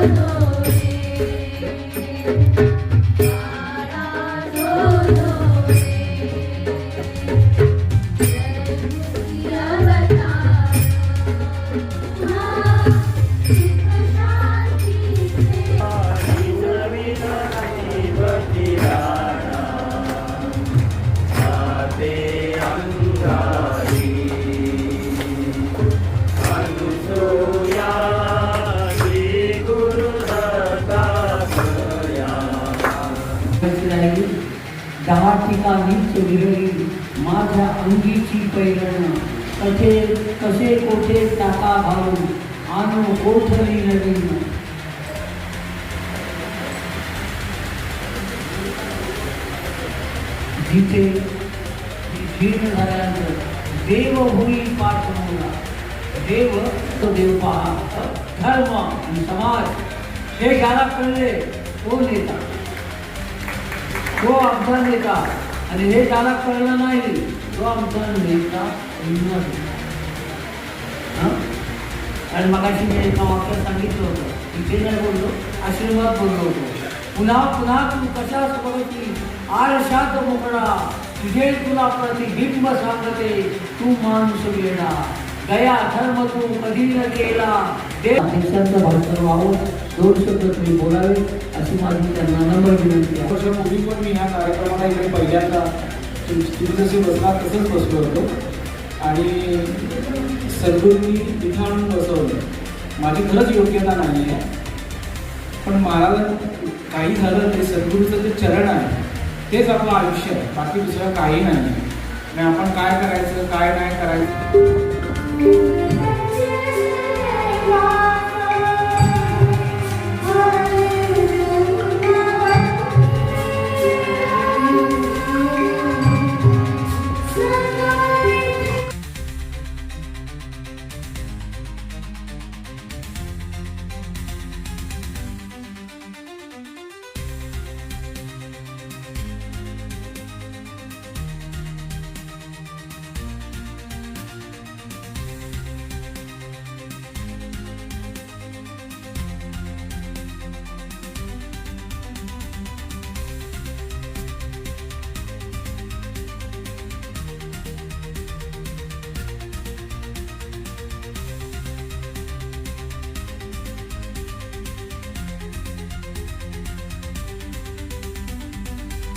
Oh, ठिकाणीच विरळी माझ्या अंगीची पैरण कसे कसे कोठे टाका घालून आणू कोठली नवीन जिथे जीर्ण झाल्यानंतर देव होईल पाठवला देव तो देव पहा धर्म आणि समाज हे ज्याला कळले तो नेता तो आमचा नेता. आणि हे ज्याला कळलं नाही. तो आमचा नेता नाही. आणि मगाशी मी एका वाक्यात सांगितलं होतं. तिथे नाही बोललो आशीर्वाद बोललो होतो. पुन्हा पुन्हा तू कशाच बघती आळशात मोकळा. तुझे तुला प्रतिबिंब सांगते. तू माणूस वेडा. गया धर्म तू कधी न केला ते अध्यक्षांचं भाषण व्हावं दोन शब्द तुम्ही बोलावे अशी माझी त्यांना नम्र विनंती आहे. वर्षापूर्वी पण मी ह्या कार्यक्रमाला इकडे पहिल्यांदा तुम्ही जशी बसला तसंच बसलो होतो. आणि सद्गुरूंनी तिथं आणून बसवलं. माझी खरंच योग्यता नाही आहे. पण मला काही झालं ते सद्गुरूचं जे चरण आहे तेच आपलं आयुष्य आहे. बाकी दुसरं काही नाही. आहे आणि आपण काय करायचं काय नाही करायचं?